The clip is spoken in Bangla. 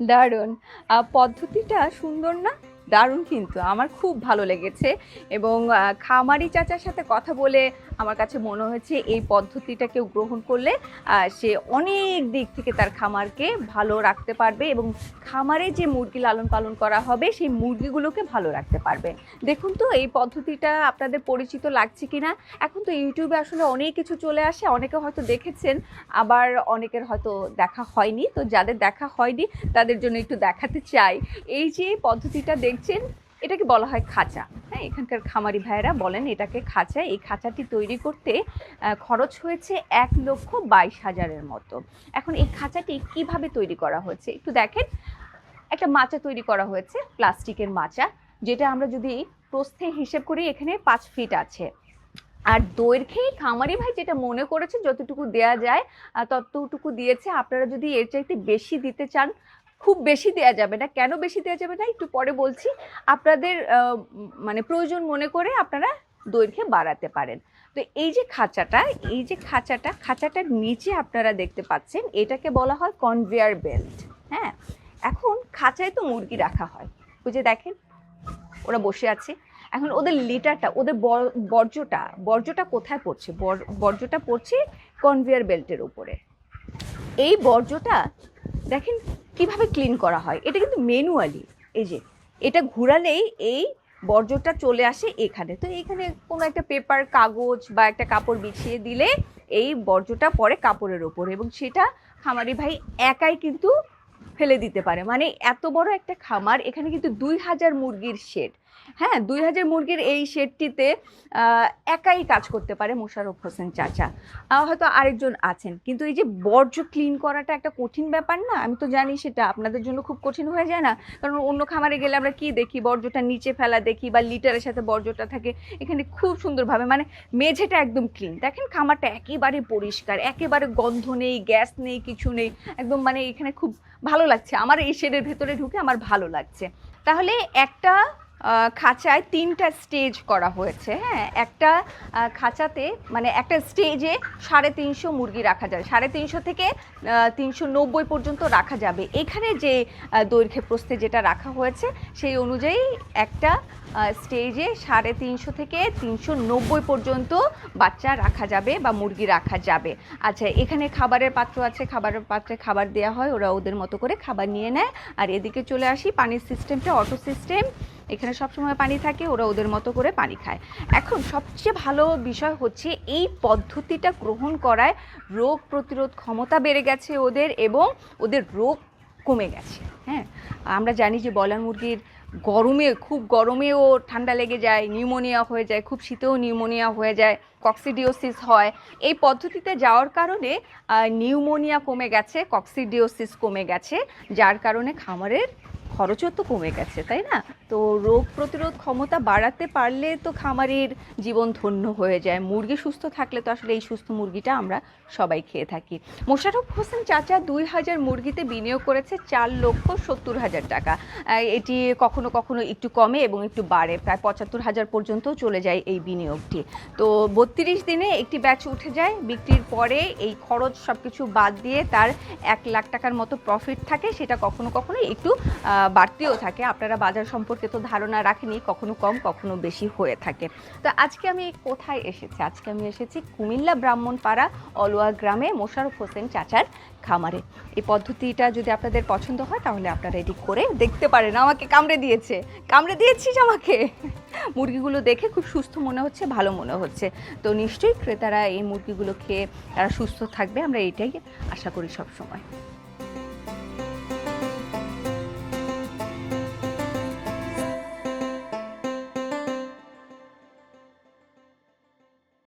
দারুণ। পদ্ধতিটা সুন্দর না? দারুণ কিন্তু, আমার খুব ভালো লেগেছে এবং খামারি চাচার সাথে কথা বলে আমার কাছে মনে হয়েছে এই পদ্ধতিটা কেউ গ্রহণ করলে সে অনেক দিক থেকে তার খামারকে ভালো রাখতে পারবে এবং খামারে যে মুরগি লালন পালন করা হবে, সেই মুরগিগুলোকে ভালো রাখতে পারবে। দেখুন তো, এই পদ্ধতিটা আপনাদের পরিচিত লাগছে কি না এখন তো ইউটিউবে আসলে অনেক কিছু চলে আসে, অনেকে হয়তো দেখেছেন, আবার অনেকের হয়তো দেখা হয়নি। তো যাদের দেখা হয়নি, তাদের জন্য একটু দেখাতে চাই। এই যে পদ্ধতিটা দেখছেন, এটাকে বলা হয় খাঁচা। হ্যাঁ এখানকার খামারি ভাইয়েরা বলেন এটাকে খাঁচা। এই খাঁচাটি তৈরি করতে খরচ হয়েছে এক লক্ষ বাইশ হাজারের মতো। এখন এই খাঁচাটি কীভাবে তৈরি করা হয়েছে একটু দেখেন, একটা মাচা তৈরি করা হয়েছে, প্লাস্টিকের মাচা, যেটা আমরা যদি প্রস্থে হিসেব করি, এখানে পাঁচ ফিট আছে। আর দৈর্ঘ্যে খামারি ভাই যেটা মনে করেছে যতটুকু দেয়া যায় ততটুকু দিয়েছে। আপনারা যদি এর চাইতে বেশি দিতে চান খুব বেশি দেয়া যাবে না। কেন বেশি দেওয়া যাবে না? একটু পরে বলছি। আপনাদের মানে প্রয়োজন মনে করে আপনারা দৈর্ঘ্যে বাড়াতে পারেন। তো এই যে খাঁচাটা, এই যে খাঁচাটা, খাঁচাটার নিচে আপনারা দেখতে পাচ্ছেন, এটাকে বলা হয় কনভেয়ার বেল্ট। হ্যাঁ? এখন খাঁচায় তো মুরগি রাখা হয়। বুঝে দেখেন, ওরা বসে আছে। এখন ওদের লিটারটা, ওদের বর্জ্যটা বর্জ্যটা কোথায় পড়ছে? বর্জ্যটা পড়ছে কনভেয়ার বেল্টের উপরে। এই বর্জ্যটা, দেখেন কীভাবে ক্লিন করা হয়? এটা কিন্তু ম্যানুয়ালি এই যে, এটা ঘুরালেই এই বর্জ্যটা চলে আসে এখানে। তো এখানে কোনো একটা পেপার কাগজ বা একটা কাপড় বিছিয়ে দিলে এই বর্জ্যটা পরে কাপড়ের ওপর এবং সেটা খামারি ভাই একাই কিন্তু ফেলে দিতে পারে। মানে এত বড় একটা খামার, এখানে কিন্তু দুই হাজার মুরগির শেড হ্যাঁ দুই হাজার মুরগির এই শেডটিতে একাই কাজ করতে পারে মোশাররফ হোসেন চাচা। হয়তো আরেকজন আছেন। কিন্তু এই যে বর্জ্য ক্লিন করাটা একটা কঠিন ব্যাপার না? আমি তো জানি সেটা আপনাদের জন্য খুব কঠিন হয়ে যায় না। কারণ অন্য খামারে গেলে আমরা কি দেখি? বর্জ্যটা নিচে ফেলা দেখি বা লিটারের সাথে বর্জ্যটা থাকে। এখানে খুব সুন্দরভাবে মানে মেঝেটা একদম ক্লিন দেখেন খামারটা একেবারে পরিষ্কার, একেবারে গন্ধ নেই, গ্যাস নেই, কিছু নেই। একদম মানে এখানে খুব ভালো লাগছে আমার এই শেডের ভেতরে ঢুকে আমার ভালো লাগছে। তাহলে একটা খাঁচায় তিনটা স্টেজ করা হয়েছে হ্যাঁ? একটা খাঁচাতে মানে একটা স্টেজে সাড়ে তিনশো মুরগি রাখা যায় সাড়ে তিনশো থেকে তিনশো নব্বই পর্যন্ত রাখা যাবে। এখানে যে দৈর্ঘ্যে প্রস্থে যেটা রাখা হয়েছে, সেই অনুযায়ী একটা স্টেজে সাড়ে তিনশো থেকে তিনশো নব্বই পর্যন্ত বাচ্চা রাখা যাবে বা মুরগি রাখা যাবে। আচ্ছা এখানে খাবারের পাত্র আছে, খাবারের পাত্রে খাবার দেওয়া হয়, ওরা ওদের মতো করে খাবার নিয়ে নেয়। আর এদিকে চলে আসি, পানির সিস্টেমটা অটো সিস্টেম এখানে সবসময় পানি থাকে, ওরা ওদের মতো করে পানি খায়। এখন সবচেয়ে ভালো বিষয় হচ্ছে এই পদ্ধতিটা গ্রহণ করায় রোগ প্রতিরোধ ক্ষমতা বেড়ে গেছে ওদের এবং ওদের রোগ কমে গেছে হ্যাঁ? আমরা জানি যে বলার মুরগির গরমে, খুব গরমেও ঠান্ডা লেগে যায়, নিউমোনিয়া হয়ে যায়, খুব শীতেও নিউমোনিয়া হয়ে যায়, কক্সিডিওসিস হয়। এই পদ্ধতিতে যাওয়ার কারণে নিউমোনিয়া কমে গেছে, কক্সিডিওসিস কমে গেছে, যার কারণে খামারের খরচও তো কমে গেছে, তাই না? তো রোগ প্রতিরোধ ক্ষমতা বাড়াতে পারলে তো খামারের জীবন ধন্য হয়ে যায়। মুরগি সুস্থ থাকলে তো আসলে এই সুস্থ মুরগিটা আমরা সবাই খেয়ে থাকি। মোশারফ হোসেন চাচা দুই হাজার মুরগিতে বিনিয়োগ করেছে চার লক্ষ সত্তর হাজার টাকা। এটি কখনো কখনো একটু কমে এবং একটু বাড়ে। প্রায় পঁচাত্তর হাজার পর্যন্ত চলে যায় এই বিনিয়োগটি। তো বত্রিশ দিনে একটি ব্যাচ উঠে যায়, বিক্রির পরে এই খরচ সব কিছু বাদ দিয়ে তার এক লাখ টাকার মতো প্রফিট থাকে, সেটা কখনো কখনো একটু বাড়তিও থাকে। আপনারা বাজার সম্পর্কে তো ধারণা রাখেনি কখনো কম, কখনো বেশি হয়ে থাকে। তো আজকে আমি কোথায় এসেছি? আজকে আমি এসেছি কুমিল্লা ব্রাহ্মণপাড়া অলুয়া গ্রামে মোশারফ হোসেন চাচার খামারে। এই পদ্ধতিটা যদি আপনাদের পছন্দ হয়, তাহলে আপনারা এটি করে দেখতে পারেন। আমাকে কামড়ে দিয়েছে। কামড়ে দিয়েছিস আমাকে? মুরগিগুলো দেখে খুব সুস্থ মনে হচ্ছে, ভালো মনে হচ্ছে। তো নিশ্চয়ই ক্রেতারা এই মুরগিগুলো খেয়ে তারা সুস্থ থাকবে। আমরা এটাই আশা করি সব সময়